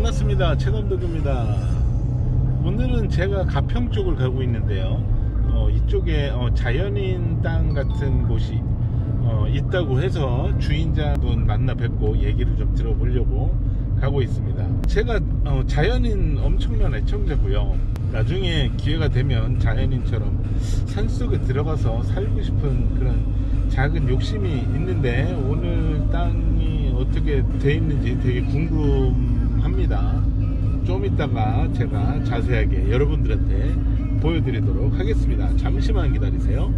반갑습니다. 최감독입니다. 오늘은 제가 가평 쪽을 가고 있는데요. 어, 이쪽에 어, 자연인 땅 같은 곳이 어, 있다고 해서 주인자분 만나 뵙고 얘기를 좀 들어보려고 가고 있습니다. 제가 어, 자연인 엄청난 애청자고요. 나중에 기회가 되면 자연인처럼 산속에 들어가서 살고 싶은 그런 작은 욕심이 있는데 오늘 땅이 어떻게 돼 있는지 되게 궁금 합니다. 좀 이따가 제가 자세하게 여러분들한테 보여드리도록 하겠습니다. 잠시만 기다리세요.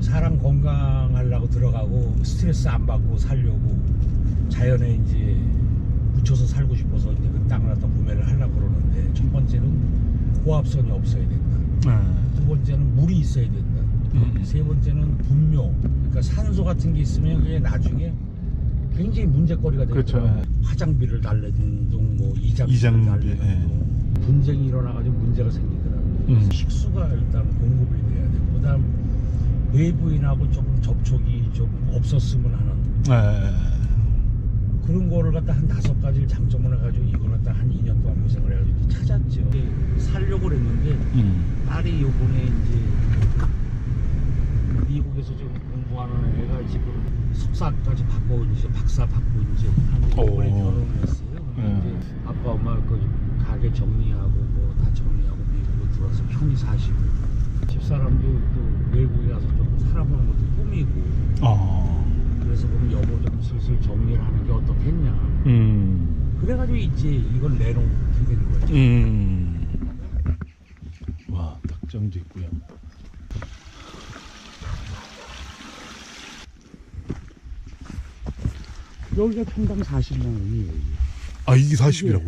사람 건강하려고 들어가고 스트레스 안 받고 살려고 자연에 이제 묻혀서 살고 싶어서 이제 그 땅을 갖다 구매를 하려고 그러는데 첫 번째는 고압선이 없어야 된다. 두 번째는 물이 있어야 된다. 음. 세 번째는 분묘. 그러니까 산소 같은 게 있으면 그게 나중에 굉장히 문제거리가 되고 그렇죠. 화장비를 달래는 둥, 뭐 이장비를 이장비, 달래는 예. 둥 분쟁이 일어나가지고 문제가 생기더라고요. 음. 식수가 일단 공급이 돼야 되고 그다음 외부인하고 조금 접촉이 좀 없었으면 하는 네. 그런 거를 갖다 한 다섯 가지를 장점을 해가지고 이걸 갖다 한 2년 동안 고생을 해가지고 찾았죠. 살려고 그랬는데 음. 딸이 요번에 이제 미국에서 좀 공부하는 애가 지금 석사까지 받고 이제 박사 받고 이제 한국에 오. 이번에 결혼을 했어요. 근데 음. 이제 아빠 엄마 그 가게 정리하고 뭐 다 정리하고 미국으로 들어와서 편히 사시고 집사람도 또 외국에 가서 좀 살아보는 것도 꿈이고 어. 그래서 그럼 여보 좀 슬슬 정리를 하는 게 어떻겠냐. 음. 그래가지고 이제 이걸 내놓게 되는 거죠. 음. 와, 닭장도 있고요. 여기가 평당 40만 원이에요. 이게. 아, 이게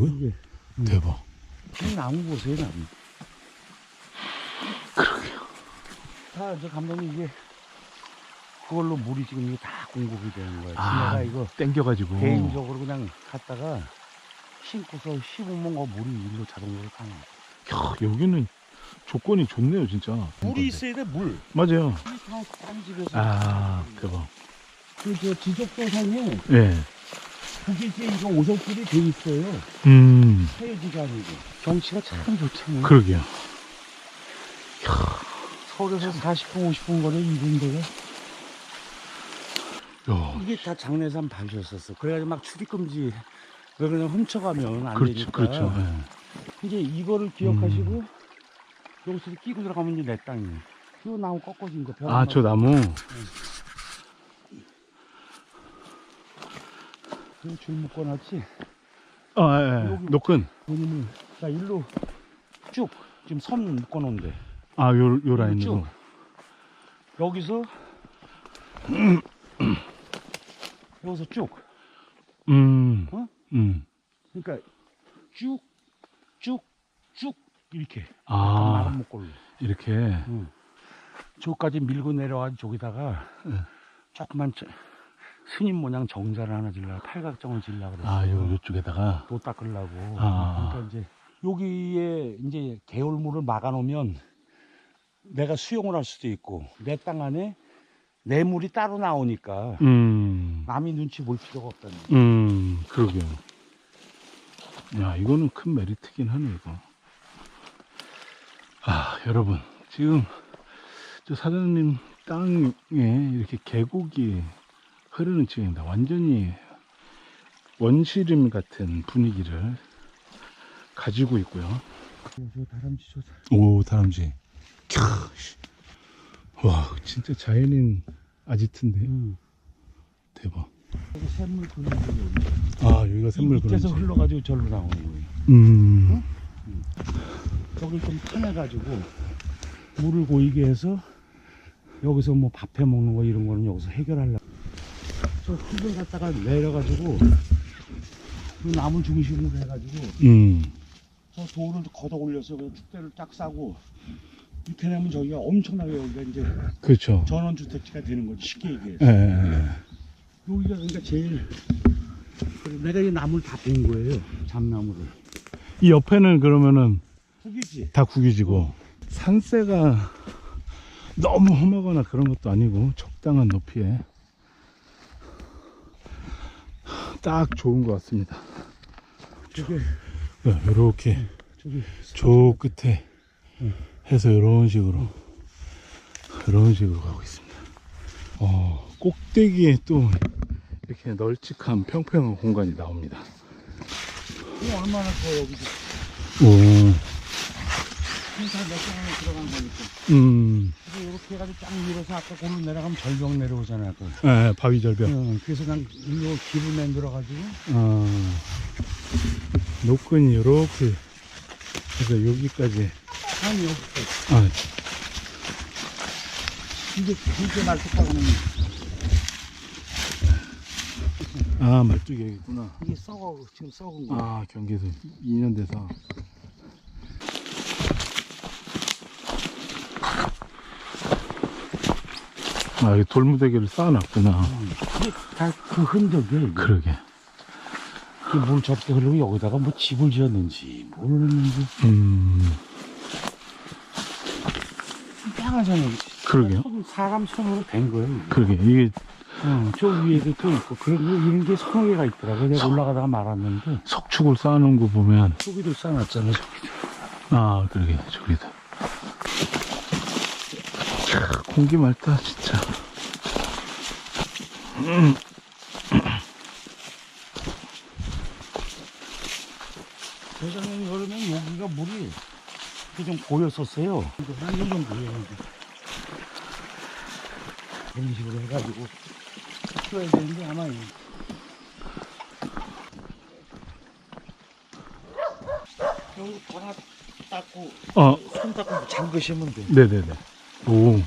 이게, 이게 대박. 이 나무 보세요, 나무. 그러게요. 다, 이제 감독님 이게 그걸로 물이 지금 이게 다 공급이 되는 거예요. 아, 내가 이거 땡겨가지고. 개인적으로 그냥 갔다가 신고서 씹으면 그 물이 일로 자동으로 타는 거예요. 야, 여기는 조건이 좋네요, 진짜. 물이 있어야 돼, 물. 맞아요. 딴 집에서. 아, 대박. 그, 저, 지적도상에 예. 이제 이거 오솔길이 돼 있어요. 음, 해지가 아니고. 경치가 참 좋잖아요. 그러게요. 서울에서 40분, 50분 거리. 야, 이게 다 장례산 밟혔었어. 그래가지고 막 출입 금지. 왜 그냥 훔쳐가면 안 그렇죠, 되니까. 그렇죠. 예. 이제 이거를 기억하시고 여기서 끼고 들어가면 이제 내 땅이에요. 이 나무 꺾어진 거. 벽 아, 저 나무. 줄 묶어놨지. 아, 예, 예. 노끈. 본인이 자 일로 쭉 지금 선 묶어놓은 데 아, 요, 요 쭉. 라인으로. 여기서 여기서 쭉. 음, 어? 음. 그러니까 쭉, 쭉, 쭉 이렇게. 아, 목골로. 이렇게. 응. 저까지 밀고 내려가지고 저기다가 응. 조그만 저- 스님 모양 정자를 하나 질라 팔각정을 질라 그랬어. 아, 요, 요쪽에다가. 도 닦으려고. 아. 그러니까 이제 여기에 이제 개울물을 막아 놓으면 내가 수용을 할 수도 있고 내 땅 안에 내 물이 따로 나오니까 음, 남이 눈치 볼 필요가 없다는. 음, 그러게요. 야, 이거는 큰 메리트긴 하네, 이거. 아, 여러분. 지금, 저 사장님 땅에 이렇게 계곡이 흐르는 지역입니다. 완전히 원시림 같은 분위기를 가지고 있고요. 저 다람쥐 저 오, 다람쥐. 와, 진짜 자연인 아지트인데. 응. 대박. 여기 샘물 그런 게 여기. 아, 여기가 샘물 이 밑에서 그런지. 흘러가지고 절로 나오는 거예요. 음. 여기를 좀 파내가지고 물을 고이게 해서 여기서 뭐 밥해 먹는 거 이런 거는 여기서 해결하려고. 저 흙을 갖다가 내려가지고 그 나무 중심으로 해가지고 음. 저 돌을 걷어 올려서 그 축대를 쫙 싸고 밑에 내면 저기가 엄청나게 여기가 이제 그렇죠. 전원주택지가 되는 거지 쉽게 얘기해서 예, 예, 예. 여기가 그러니까 제일 내가 이 나무를 다뺀 거예요 잠나무를 이 옆에는 그러면은 후기지 다 구겨지고. 산세가 너무 험하거나 그런 것도 아니고 적당한 높이에 딱 좋은 것 같습니다. 저기 이렇게 저기 저 끝에 해서 이런 식으로 이런 식으로 가고 있습니다. 어, 꼭대기에 또 이렇게 널찍한 평평한 공간이 나옵니다. 이 얼마나 더 여기 오, 한살 몇 개나 들어간 거니까. 음, 그래서 이렇게 해가지고 쫙 밀어서 아까 골로 내려가면 절벽 내려오잖아. 그. 예, 바위 절벽. 응, 그래서 난 일로 길을 만들어가지고 아, 노끈이 이렇게 해서 여기까지. 아니 여기 아, 이게 이게 말뚝박는 아 말뚝이 여기구나. 이게 썩어 지금 썩은 거. 아, 경계에서 2년 돼서. 아, 이 돌무더기를 쌓아놨구나. 이게 다그 흔적이야. 이게. 그러게. 이게 물 접대 흐르고 여기다가 뭐 집을 지었는지 뭘 했는지 음. 이게. 그러게요. 손, 사람 손으로 된 거예요. 이게. 그러게. 이게 어, 저 위에도 또 있고 그런 거 이런 게 서너 개가 있더라고. 내가 올라가다가 말았는데 석축을 쌓아놓은 거 보면, 저기도 쌓아놨잖아. 저기. 아, 그러게. 저기도. 캬, 공기 맑다, 진짜. 음. 대장님 여름엔 여기가 물이 좀 고였었어요. 한 1년 고였는데. 이런 식으로 해가지고 키워야 되는데 아마 이- 여기 하나 닦고 어, 손 닦고 잠그시면 돼. 네네네. 오.